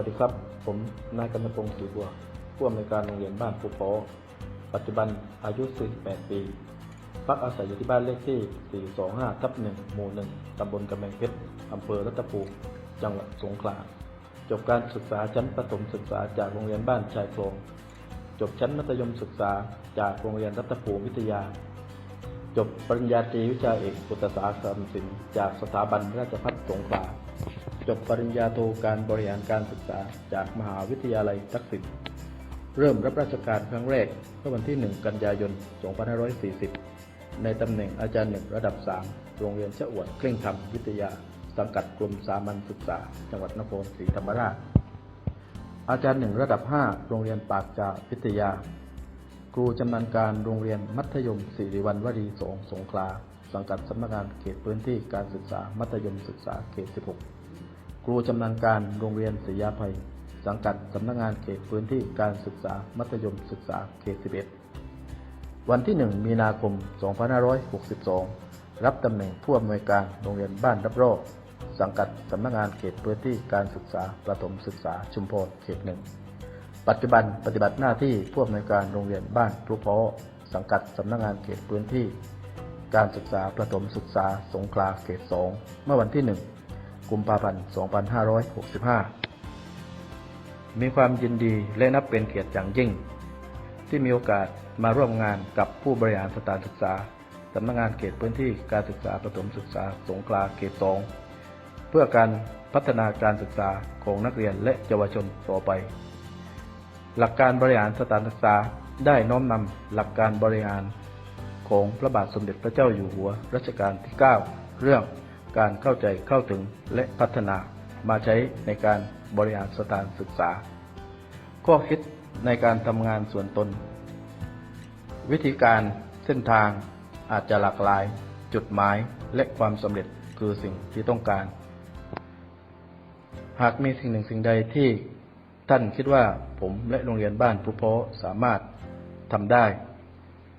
วัสดีครับ ผมนายกำนพงศ์ศรีบัวผู้อำนวยการโรงเรียนบ้านภูโปปัจจุบันอายุ 48 ปี พักอาศัยอยู่ที่บ้านเลขที่ 425 ทับ 1 หมู่ 1 ตำบลกำแพงเพชร อำเภอรัตภูมิ จังหวัดสงขลา จบการศึกษาชั้นประถมศึกษาจากโรงเรียนบ้านชายโครง จบชั้นมัธยมศึกษาจากโรงเรียนรัตภูมิวิทยา จบปริญญาตรีวิชาเอกพุทธศาสตร์ศิลป์จากสถาบันราชภัฏสงขลา จบปริญญาโทการบริหารการศึกษาจากมหาวิทยาลัยทักษิณเริ่มรับราชการครั้งแรกเมื่อวันที่ 1 กันยายน 2540 ในตำแหน่งอาจารย์หนึ่งระดับ 3 โรงเรียนชะอวดเคร่งธรรมวิทยา สังกัดกรมสามัญศึกษา จังหวัดนครศรีธรรมราช อาจารย์หนึ่งระดับ 5 โรงเรียนปากจาวิทยา ครูชำนาญการโรงเรียนมัธยมสิริวัณวรีสงสงขลา สังกัดสำนักงานเขตพื้นที่การศึกษามัธยมศึกษาเขต 16 ครูชำนาญการโรงเรียนศรียาภัย สังกัดสำนักงานเขตพื้นที่การศึกษามัธยมศึกษาเขต 11 วันที่ 1 มีนาคม 2562 รับตำแหน่งผู้อำนวยการโรงเรียนบ้านรับรอบสังกัดสำนักงานเขตพื้นที่การศึกษาประถมศึกษาชุมพรเขตหนึ่งปัจจุบันปฏิบัติหน้าที่ผู้อำนวยการโรงเรียนบ้านพลุเพาะสังกัดสำนักงานเขตพื้นที่ การศึกษาประถมศึกษาสงขลาเขต 2 เมื่อวันที่ 1 กุมภาพันธ์ 2565 มีความยินดีและนับเป็นเกียรติอย่างยิ่ง ที่มีโอกาสมาร่วมงานกับผู้บริหารสถานศึกษาสำนักงานเขตพื้นที่การศึกษาประถมศึกษาสงขลาเขต2เพื่อการพัฒนาการศึกษาของนักเรียนและเยาวชนต่อไป หลักการบริหารสถานศึกษาได้น้อมนำหลักการบริหารของพระบาทสมเด็จพระเจ้าอยู่หัวรัชกาลที่ 9 เรื่อง การเข้าใจเข้าถึงและพัฒนามาใช้ในการบริหารสถานศึกษา ข้อคิดในการทำงานส่วนตน วิธีการเส้นทางอาจจะหลากหลาย จุดหมายและความสำเร็จคือสิ่งที่ต้องการ หากมีสิ่งหนึ่งสิ่งใดที่ท่านคิดว่าผมและโรงเรียนบ้านผู้โพสามารถทำได้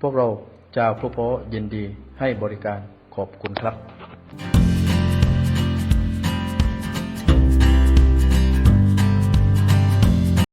พวกเราชาวผู้โพยินดีให้บริการขอบคุณครับ